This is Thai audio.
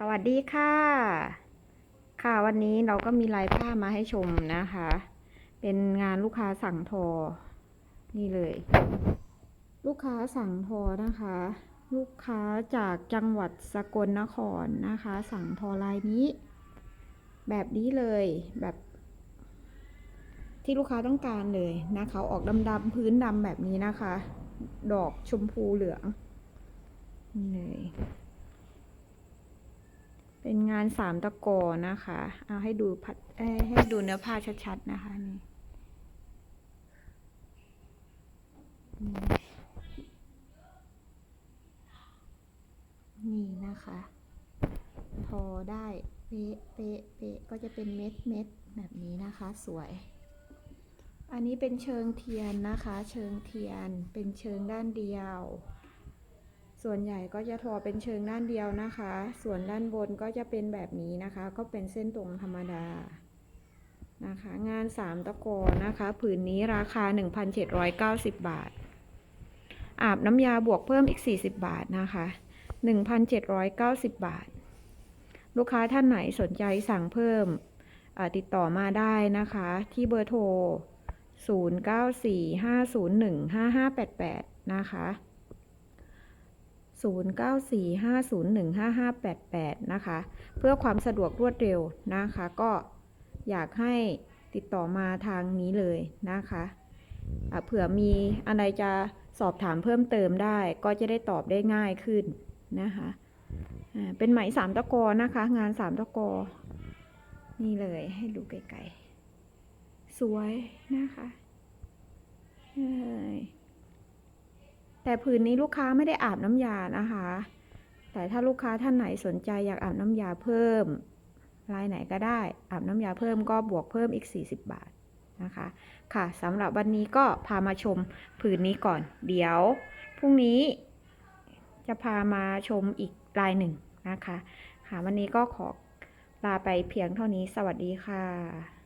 สวัสดีค่ะ ค่ะวันนี้เราก็มีลายผ้ามาให้ชมนะคะ เป็นงานลูกค้าสั่งทอ นี่เลย ลูกค้าสั่งทอนะคะ ลูกค้าจากจังหวัดสกลนครนะคะ สั่งทอลายนี้ แบบนี้เลยแบบ ที่ลูกค้าต้องการเลยนะคะออกดำๆพื้นดำแบบนี้นะคะ ดอกชมพูเหลืองนี่เลย เป็นงานสามตะกอนะคะ เอาให้ดูพัดให้ดูเนื้อผ้าชัดๆนะคะนี่นี่นะคะ พอได้เป๊ะเป๊ะเป๊ะก็จะเป็นเม็ดเม็ดแบบนี้นะคะ สวย อันนี้เป็นเชิงเทียนนะคะ เชิงเทียนเป็นเชิงด้านเดียว ส่วนใหญ่ก็จะทอเป็นเชิงด้านเดียวนะคะ ส่วนด้านบนก็จะเป็นแบบนี้นะคะ ก็เป็นเส้นตรงธรรมดานะคะ งานสามตะกอนะคะ ผืนนี้ราคา 1,790 บาท อาบน้ำยาบวกเพิ่มอีก 40 บาทนะคะ 1,790 บาท ลูกค้าท่านไหนสนใจสั่งเพิ่มติดต่อมาได้นะคะ ที่เบอร์โทร 0945015588 นะคะ 0945015588 นะคะ เพื่อความสะดวกรวดเร็วนะคะ ก็อยากให้ติดต่อมาทางนี้เลยนะคะะเผื่อมีอะไรจะสอบถามเพิ่มเติมได้ ก็จะได้ตอบได้ง่ายขึ้นนะคะเป็นไหมสามตะกอนะคะ งานสามตะกอ นี่เลยให้ดูไกลๆ สวยนะคะเอ้ย แต่ผืนนี้ลูกค้าไม่ได้อาบน้ำยานะคะ แต่ถ้าลูกค้าท่านไหนสนใจอยากอาบน้ำยาเพิ่ม ลายไหนก็ได้อาบน้ำยาเพิ่มก็บวกเพิ่มอีก 40 บาทนะคะ ค่ะสำหรับวันนี้ก็พามาชมผืนนี้ก่อน เดี๋ยวพรุ่งนี้จะพามาชมอีกลายหนึ่งนะคะ ค่ะวันนี้ก็ขอลาไปเพียงเท่านี้สวัสดีค่ะ